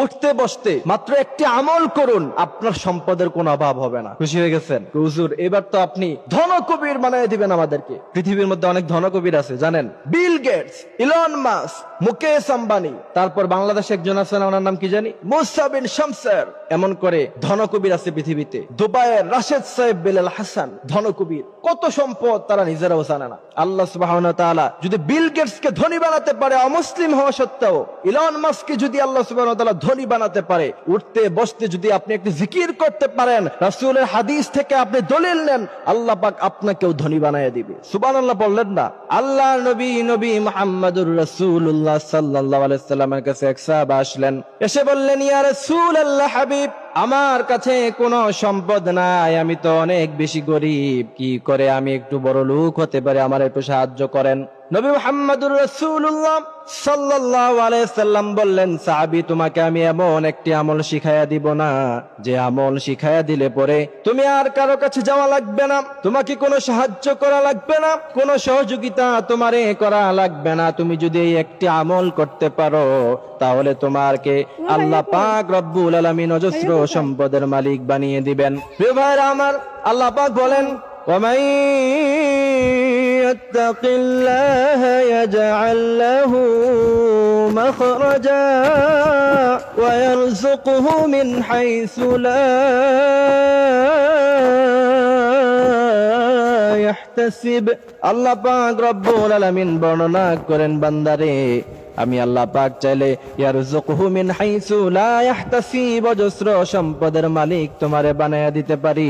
উঠতে বসতে মাত্র একটি আমল করুন, আপনার সম্পদের কোনো অভাব হবে না। খুশি হয়ে গেছেন? হুজুর, এবার তো আপনি ধনকবির বানায় দিবেন আমাদেরকে। পৃথিবীর মধ্যে অনেক ধনকবির আছে, জানেন? Bill Gates, Elon Musk Mukesh Ambani, তারপর বাংলাদেশে একজন আছেন, ওনার নাম কি জানি? মুসা বিন শামসার। এমন করে ধনকবির আছে পৃথিবীতে। দুবাইয়ের রাশেদ সাহেব বেলাল হাসান, ধনকবির। কত সম্পদ তারা নিজেরাও জানে না। আল্লাহ ওয়া যদি বিল গেটস কে ধনী বানাতে পারে, অমুসলিম হওয়া সত্ত্বেও, ইলন মাস্ককে যদি আল্লাহ তাআলা ধনী বানাতে পারে। উঠতে, বসতে যদি আপনি একটি জিকির করতে পারেন, রাসূলের হাদিস থেকে আপনি দলিল নেন, আল্লাহ পাক আপনাকেও ধনী বানায় দিবে। সুবহানাল্লাহ বললেন না। আল্লাহ নবী নবী মুহাম্মাদুর রাসূলুল্লাহ সাল্লাল্লাহু আলাইহি সাল্লামের কাছে এক সাহাবা আসলেন। এসে বললেন, ইয়া রাসূলুল্লাহ হাবিব, আমার কাছে কোনো সম্পদ নাই, আমি তো অনেক বেশি গরিব। কি করে আমি একটু বড় লোক হতে পারে, আমার একটু সাহায্য করেন? নবী মোহাম্মদুর রসুল্লাহ সাল্লাহ আলাইসাল্লাম বললেন সাহাবি তোমাকে আমি এমন একটি আমল শিখাইয়া দিব না যে আমল শিখাইয়া দিলে পরে তুমি আর কারও কাছে যাওয়া লাগবে না তোমাকে কোনো সাহায্য করা লাগবে না কোনো সহযোগিতা তোমার করা লাগবে না। তুমি যদি এই একটি আমল করতে পারো তাহলে তোমারকে আল্লাহ পাক রব্বুল আলমী নজস্র সম্পদের মালিক বানিয়ে দিবেন। আমার আল্লাহ পাক বলেন কমাই يتق الله يجعل له مخرجا ويرزقه من حيث لا يحتسب আল্লাহ পাক রব্বুল আলামিন বর্ণনা করেন বান্দারে আমি আল্লাহ পাক চাইলে মিন হাইসু লা ইয়াহতাসিব অজস্র সম্পদের মালিক তোমারে বানায়া দিতে পারি,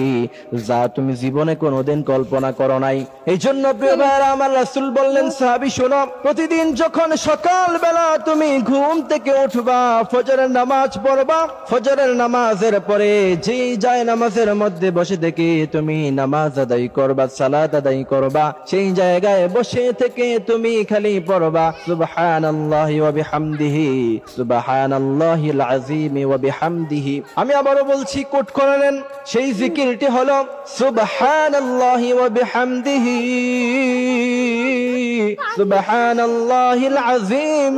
যা তুমি জীবনে কোনোদিন কল্পনা করো নাই। এই জন্য প্রিয় ভাইরা আমার রাসূল বললেন, সাহাবী, শোনো, প্রতিদিন যখন সকাল বেলা তুমি ঘুম থেকে উঠবা, ফজরের নামাজ পড়বা, ফজরের নামাজের পরে যে যায় নামাজের মধ্যে বসে থেকে তুমি নামাজ আদায় করবা, সালাত আদায় করবা, সেই জায়গায় বসে থেকে তুমি খালি পড়বা। সুবহানাল্লাহি। ওয়া বিহামদিহি সুবহানাল্লাহিল আযীম ওয়া আমি আবারও বলছি, কোট করে সেই জিকিরটি হলো সুবহানাল্লাহি ওয়া বিহামদিহি সুবহানাল্লাহিল আযীম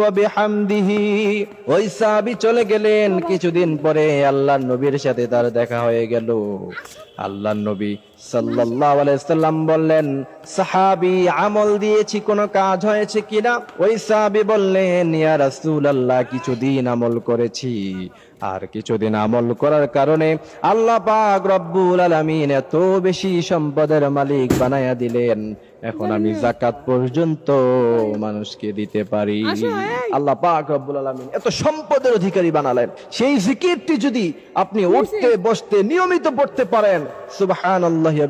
ওয়া বিহামদিহি। ওই সাহাবী চলে গেলেন, কিছুদিন পরে আল্লাহর নবীর সাথে তার দেখা হয়ে গেল। আল্লাহর নবী সাল্লাল্লাহু আলাইহি সাল্লাম বললেন সাহাবী আমল দিয়েছি কোনো কাজ হয়েছে কিনা? ওই সাহাবী বললেন ইয়া রাসূলুল্লাহ কিছুদিন আমল করেছি। আর কিছুদিন আমল করার কারণে আল্লাহ পাক রব্বুল আলামিন এত বেশি সম্পদের মালিক বানায়া দিলেন। এখন আমি জাকাত পর্যন্ত মানুষকে দিতে পারি। আল্লাহ পাক রব্বুল আলামিন এত সম্পদের অধিকারী বানালেন। সেই জিকিরটি যদি আপনি উঠতে বসতে নিয়মিত পড়তে পারেন সুবহানাল্লাহি